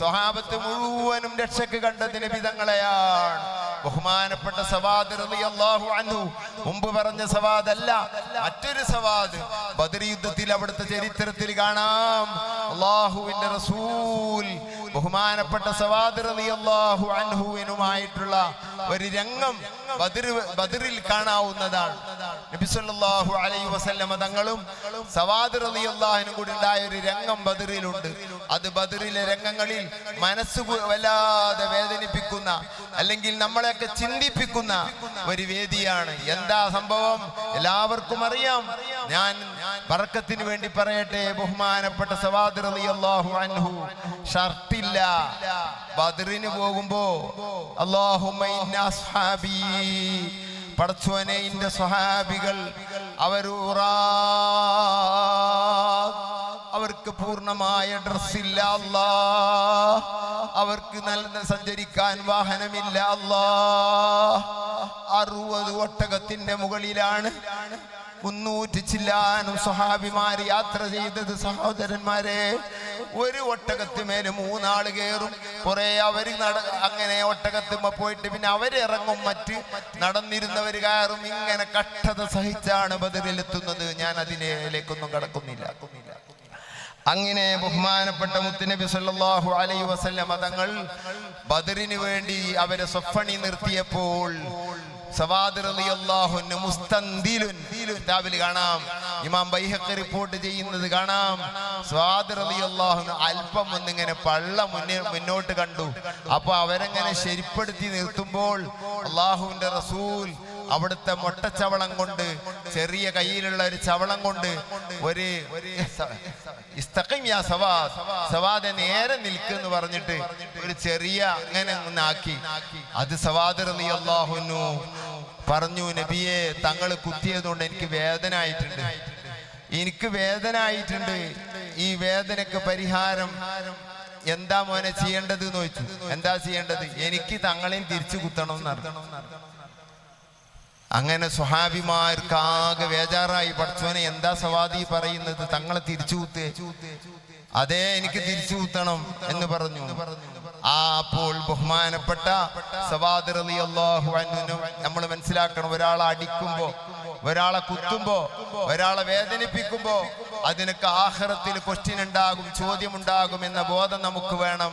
സ്വഹാബത്ത് മുഴുവനും രക്ഷക്ക് കണ്ടതിന് വിധങ്ങളെയാണ് ബഹുമാനപ്പെട്ട സവാദ് റളിയല്ലാഹു അൻഹു മുമ്പ് പറഞ്ഞ സവാദല്ല മറ്റൊരു സവാദ് ബദർ യുദ്ധത്തിൽ അവിടുത്തെ ചരിത്രത്തിൽ കാണാം. അള്ളാഹുവിന്റെ റസൂൽ ബഹുമാനപ്പെട്ട സവാദ് റളിയല്ലാഹു അൻഹുവിനുമായിട്ടുള്ള ഒരു രംഗം ബദർ ബദറിൽ കാണാവുന്നതാണ്. നബി അലൈ വസല്ലമ തങ്ങളും സവാദിർ അള്ളാഹിനും കൂടി ഉണ്ടായ ഒരു രംഗം ബദറിലുണ്ട്. അത് ബദറിലെ രംഗങ്ങളിൽ മനസ്സ് വല്ലാതെ വല്ലാതെ വേദനിപ്പിക്കുന്ന അല്ലെങ്കിൽ നമ്മളെയൊക്കെ ചിന്തിപ്പിക്കുന്ന ഒരു വേദിയാണ്. എന്താ സംഭവം? എല്ലാവർക്കും അറിയാം. ഞാൻ പറക്കത്തിന് വേണ്ടി പറയട്ടെ ബഹുമാനപ്പെട്ട സവാദ് റളിയല്ലാഹു അൻഹു. ഷർട്ടില്ല. ബദറിന് പോകുമ്പോ പടച്ചോനെ ഇന്റെ സ്വഹാബികൾ അവരൂറാ. അവർക്ക് പൂർണമായ ഡ്രസ്സില്ല അല്ലാ. അവർക്ക് നല്ല സഞ്ചരിക്കാൻ വാഹനമില്ല അല്ലാ. അറുപത് ഒട്ടകത്തിന്റെ മുകളിലാണ് മുന്നൂറ്റി ചില്ലാനും സഹാബിമാർ യാത്ര ചെയ്തത് സഹോദരന്മാരെ. ഒരു ഒട്ടകത്തിമേൽ മൂന്നാൾ കയറും കുറെ. അവർ നട അങ്ങനെ ഒട്ടകത്തുമ്മ പോയിട്ട് പിന്നെ അവരിറങ്ങും മറ്റ് നടന്നിരുന്നവർ കയറും. ഇങ്ങനെ കഷ്ടത സഹിച്ചാണ് ബദറിലെത്തുന്നത്. ഞാൻ അതിലേക്കൊന്നും കടക്കുന്നില്ല. അങ്ങനെ ബഹുമാനപ്പെട്ട മുത്തുനബി സല്ലാഹു അലൈ വസല്ലമ തങ്ങൾ ബദറിന് വേണ്ടി അവരെ സ്വഫണി നിർത്തിയപ്പോൾ കിതാബിൽ കാണാം. ഇമാം ബൈഹഖി റിപ്പോർട്ട് ചെയ്യുന്നത് കാണാം. അല്പം ഒന്നിങ്ങനെ പള്ള മുന്നേ മുന്നോട്ട് കണ്ടു. അപ്പൊ അവരെങ്ങനെ ശരിപ്പെടുത്തി നിർത്തുമ്പോൾ അള്ളാഹുവിന്റെ റസൂൽ അവിടുത്തെ മൊട്ടച്ചവളം കൊണ്ട് ചെറിയ കയ്യിലുള്ള ഒരു ചവളം കൊണ്ട് ഒരു യാ സവാദ് നേരെ നിൽക്കുന്നു പറഞ്ഞിട്ട് ഒരു ചെറിയ അങ്ങനെ ഒന്നാക്കി അത് സവാദ് റളിയല്ലാഹുനു പറഞ്ഞു നബിയെ തങ്ങൾ കുത്തിയതുകൊണ്ട് എനിക്ക് വേദന ആയിട്ടുണ്ട് എനിക്ക് വേദന ആയിട്ടുണ്ട് ഈ വേദനക്ക് പരിഹാരം എന്താ മോനെ ചെയ്യേണ്ടത്? എന്ന് ചോദിച്ചു. എന്താ ചെയ്യേണ്ടത്? എനിക്ക് തങ്ങളെയും തിരിച്ചു കുത്തണം എന്നർത്ഥം അങ്ങനെ സ്വഹാബിമാർക്കാകെ വേജാറായി. പഠിച്ചവനെ എന്താ സവാദി പറയുന്നത്? തങ്ങളെ തിരിച്ചു അതേ എനിക്ക് തിരിച്ചു കുത്തണം എന്ന് പറഞ്ഞു. ആ അപ്പോൾ ബഹുമാനപ്പെട്ട സവാദ് റളിയല്ലാഹു അൻഹുവിനും നമ്മൾ മനസ്സിലാക്കണം. ഒരാളെ അടിക്കുമ്പോ ഒരാളെ കുത്തുമ്പോ ഒരാളെ വേദനിപ്പിക്കുമ്പോ അതിനൊക്കെ ആഹ്റത്തിൽ ക്വസ്റ്റ്യൻ ഉണ്ടാകും ചോദ്യമുണ്ടാകും എന്ന ബോധം നമുക്ക് വേണം.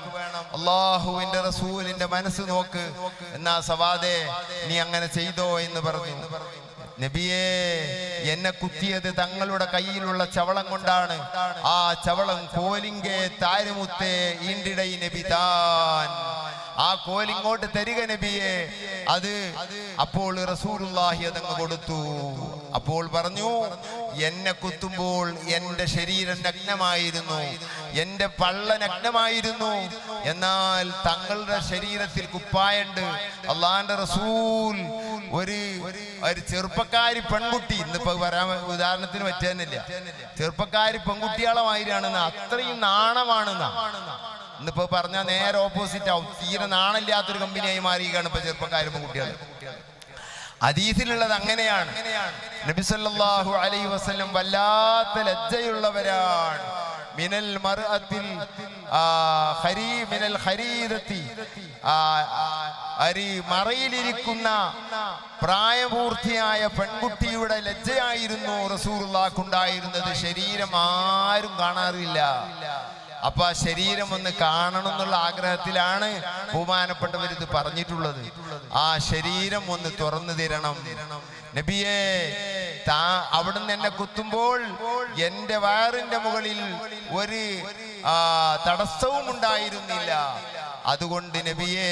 അള്ളാഹുവിന്റെ റസൂലിന്റെ മനസ്സ് നോക്ക്. എന്നാ സവാദേ നീ അങ്ങനെ ചെയ്തോ എന്ന് പറഞ്ഞു. നബിയേ എന്നെ കുത്തിയത് തങ്ങളുടെ കയ്യിലുള്ള ചവളം കൊണ്ടാണ്. ആ ചവളം കോലിങ്കേ താരുമുത്തേ ഈണ്ടിടൈ നബി താൻ ആ കോലിങ്ങോട്ട് തരിക നബിയെ. അത് അപ്പോൾ റസൂലുള്ളാഹി അതങ്ങ് കൊടുത്തു. അപ്പോൾ പറഞ്ഞു എന്നെ കുത്തുമ്പോൾ എന്റെ ശരീരം നഗ്നമായിരുന്നു എന്റെ പള്ള നഗ്നമായിരുന്നു. എന്നാൽ തങ്ങളുടെ ശരീരത്തിൽ കുപ്പായുണ്ട്. അള്ളാന്റെ റസൂൽ ഒരു ഒരു ചെറുപ്പക്കാരി പെൺകുട്ടി ഇന്നിപ്പോ പറയാൻ ഉദാഹരണത്തിന് പറ്റാനില്ല ചെറുപ്പക്കാരി പെൺകുട്ടികളെ മാതിരിയാണെന്ന് അത്രയും നാണമാണെന്നാ. ഇന്നിപ്പോ പറഞ്ഞ നേരെ ഓപ്പോസിറ്റ് ആവും. തീരെ നാണില്ലാത്തൊരു കമ്പനിയായി മാറിയാണ് ഇപ്പൊ ചെറുപ്പക്കാരും കുട്ടികൾ അതീതിലുള്ളത് അങ്ങനെയാണ് നബി സല്ലല്ലാഹു അലൈഹി വസല്ലം വല്ലാത്ത ലജ്ജയുള്ളവരാണ്. മിനൽ മർഅത്തിൽ മിനൽ ആ, അരി മറയിലിരിക്കുന്ന പ്രായപൂർത്തിയായ പെൺകുട്ടിയുടെ ലജ്ജയായിരുന്നു റസൂറുള്ളാക്കുണ്ടായിരുന്നത് ശരീരം ആരും കാണാറില്ല. അപ്പൊ ആ ശരീരം ഒന്ന് കാണണം എന്നുള്ള ആഗ്രഹത്തിലാണ് ബഹുമാനപ്പെട്ടവർ ഇത് പറഞ്ഞിട്ടുള്ളത്. ആ ശരീരം ഒന്ന് തുറന്നു തരണം. നബിയെ താ അവിടുന്ന് എന്നെ കുത്തുമ്പോൾ എന്റെ വയറിന്റെ മുകളിൽ ഒരു തടസ്സവും ഉണ്ടായിരുന്നില്ല. അതുകൊണ്ട് നബിയേ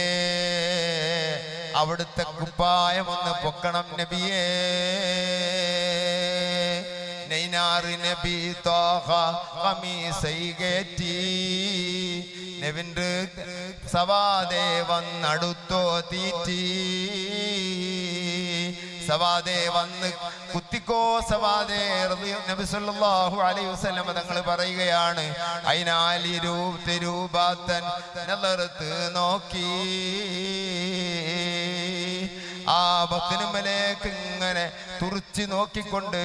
അവിടുത്തെ കുപ്പായം ഒന്ന് പൊക്കണം നബിയേ. നൈനാറ് നബി തോഹ കമീസൈ കയറ്റി നബിന്റെ സവാദേ അടുത്തോ തീറ്റി. സവാദേ വന്ന് കുത്തിക്കോ സവാദേ നബി സല്ലല്ലാഹു അലൈഹി വസല്ലം തങ്ങൾ പറയുകയാണ് അയിനാലി രൂപ നോക്കി. ആ ബത്തിനുമലേക്ക് ഇങ്ങനെ തുറച്ചു നോക്കിക്കൊണ്ട്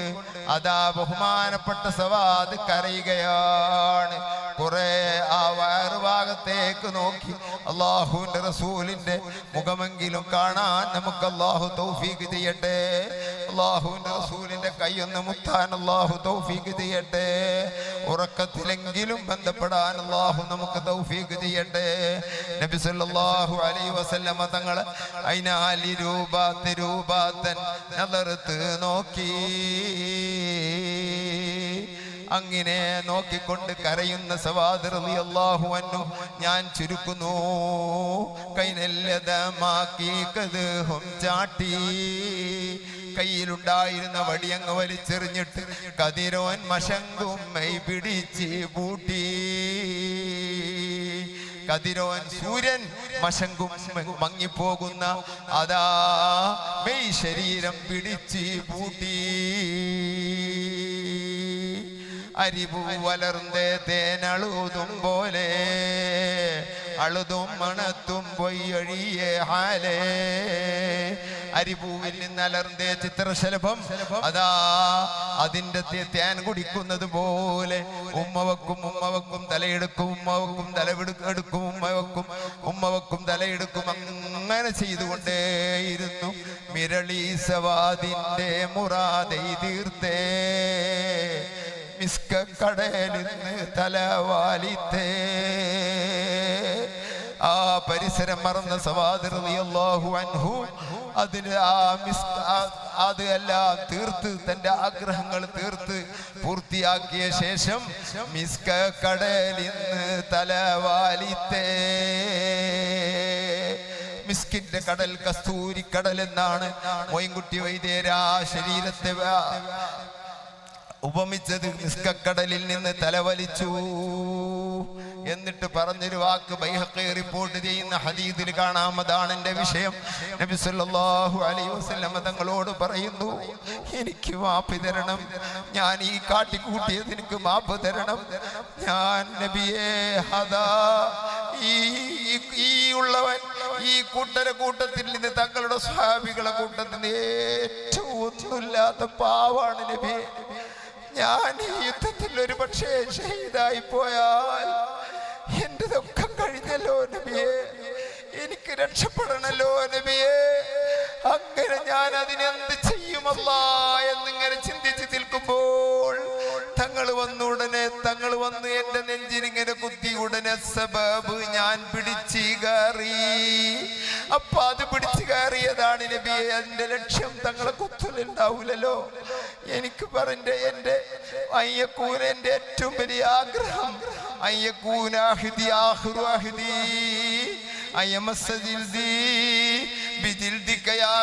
അതാ ബഹുമാനപ്പെട്ട സവാദ് കരയുകയാണ്. കുറെ ആ വയറുഭാഗത്തേക്ക് നോക്കി അള്ളാഹുവിന്റെ റസൂലിന്റെ മുഖമെങ്കിലും കാണാൻ നമുക്ക് അള്ളാഹു തൗഫീഖ് ചെയ്യട്ടെ. അള്ളാഹുവിന്റെ റസൂലിന്റെ കൈയൊന്ന് മുത്താൻ അള്ളാഹു തൗഫീഖ് ചെയ്യട്ടെ. ഉറക്കത്തിലെങ്കിലും ബന്ധപ്പെടാൻ അള്ളാഹു നമുക്ക് തൗഫീഖ് ചെയ്യട്ടെ. നബി സല്ലല്ലാഹു അലൈഹി വസല്ലമ തങ്ങൾ അയിനാലി രൂപാത്ത് രൂപാത്തൻ നദർത്ത് നോക്കി. അങ്ങനെ നോക്കിക്കൊണ്ട് കരയുന്ന സവാദറിയാഹു അന്നു ഞാൻ ചുരുക്കുന്നു. കൈനല്ലതമാക്കി കതുഹും ചാട്ടി. കയ്യിലുണ്ടായിരുന്ന വടിയങ്ങ് വലിച്ചെറിഞ്ഞിട്ട് കതിരോൻ മശങ്കും മൈ പിടിച്ച് പൂട്ടി. കതിരോൻ സൂര്യൻ മശങ്കും മങ്ങിപ്പോകുന്ന അതാ മെയ് ശരീരം പിടിച്ച് പൂട്ടി. അരിപൂ വലർന്ന് തേനളുതും പോലെ അളുതും മണത്തും പൊയ്യൊഴിയേ ഹാലേ. അരിപൂവിൽ നിന്ന് അലർന്നേ ചിത്രശലഭം. അതാ അതിന്റെ തേൻ കുടിക്കുന്നത് പോലെ. ഉമ്മവക്കും ഉമ്മവക്കും തലയെടുക്കും ഉമ്മവക്കും തലവെടുക്കും ഉമ്മവക്കും ഉമ്മവക്കും തലയെടുക്കും. അങ്ങനെ ചെയ്തുകൊണ്ടേയിരുന്നു. മിരളീസവാദിന്റെ മുറാതെ തീർത്തേ. തീർത്തേ നിന്ന് തലവാലിത്തേ ആ പരിസരം മറന്ന സവാദിറിയാഹു അൻഹു അതിന് ആ മിസ് ആ- അത് എല്ലാം തീർത്ത് തന്റെ ആഗ്രഹങ്ങൾ തീർത്ത് പൂർത്തിയാക്കിയ ശേഷം മിസ്ക കടലിന്ന് തലവാലിത്തേ. മിസ്കിന്റെ കടൽ കസ്തൂരി കടൽ എന്നാണ് മോയിൻകുട്ടി വൈദ്യരാ ശരീരത്തെ ഉപമിച്ചത്. മിസ്കക്കടലിൽ നിന്ന് തലവലിച്ചു. എന്നിട്ട് പറഞ്ഞൊരു വാക്ക് ബൈഹഖി റിപ്പോർട്ട് ചെയ്യുന്ന ഹദീദിൽ കാണാമതാണ് എന്റെ വിഷയം. നബി സല്ലല്ലാഹു അലൈഹി വസല്ലം തങ്ങളോട് പറയുന്നു എനിക്ക് മാപ്പ് തരണം. ഞാൻ ഈ കാട്ടിക്കൂട്ടിയത് എനിക്ക് മാപ്പ് തരണം. ഞാൻ നബിയെ ഹദാ ഈ ഈ- ഉള്ളവൻ ഈ കൂട്ടര കൂട്ടത്തിൽ നിന്ന് തങ്ങളുടെ സ്വാമികളെ കൂട്ടത്തിൽ നിന്ന് ഏറ്റവും ഒന്നുമില്ലാത്ത പാവാണ് നബിയെ ഞാൻ ഈ യുദ്ധത്തിൽ ഒരു പക്ഷേ ഷഹീദായി പോയാൽ കഴിഞ്ഞല്ലോ നബിയെ. എനിക്ക് രക്ഷപ്പെടണല്ലോ നബിയെ. അങ്ങനെ ഞാൻ അതിനെന്ത് ചെയ്യുമല്ല എന്നിങ്ങനെ ചിന്തിച്ച് നിൽക്കുമ്പോൾ തങ്ങൾ വന്ന ഉടനെ തങ്ങൾ വന്ന് എന്റെ നെഞ്ചിനിങ്ങനെ കുത്തി ഉടനെ സബാബ് ഞാൻ പിടിച്ചു കയറി. അപ്പൊ അത് കയറിയതാണ് നബിയെ അതിന്റെ ലക്ഷ്യം തങ്ങളെ കുത്തലുണ്ടാവൂലല്ലോ. എനിക്ക് പറഞ്ഞ എന്റെ അയ്യക്കൂന എന്റെ ഏറ്റവും വലിയ ആഗ്രഹം അയ്യക്കൂനാഹിതി ആഹുറു അഹിതി അഹ്ദി അയ്യമസ്സ ജിൽദി ബിജിൽദിക യാ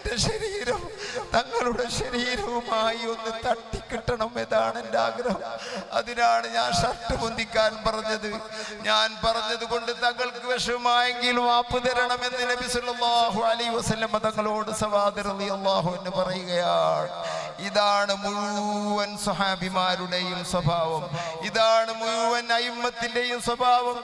എന്റെ ശരീരം തങ്ങളുടെ ശരീരവുമായി ഒന്ന് തട്ടിക്കിട്ടണം എന്നാണ് എന്റെ ആഗ്രഹം. അതിനാണ് ഞാൻ ഷർട്ട് പൊന്തിക്കാൻ പറഞ്ഞത്. ഞാൻ പറഞ്ഞത് കൊണ്ട് തങ്ങൾക്ക് വിഷമമായെങ്കിലും ആപ്പ് തരണമെന്ന് നബി സല്ലല്ലാഹു അലൈഹി വസല്ലം തങ്ങളോട് സവാദർ റളിയല്ലാഹു എന്ന് പറയുകയാണ്. ഇതാണ് മുഴുവൻ സഹാബിമാരുടെയും സ്വഭാവം. ഇതാണ് മുഴുവൻ അയിമ്മത്തിന്റെയും സ്വഭാവം.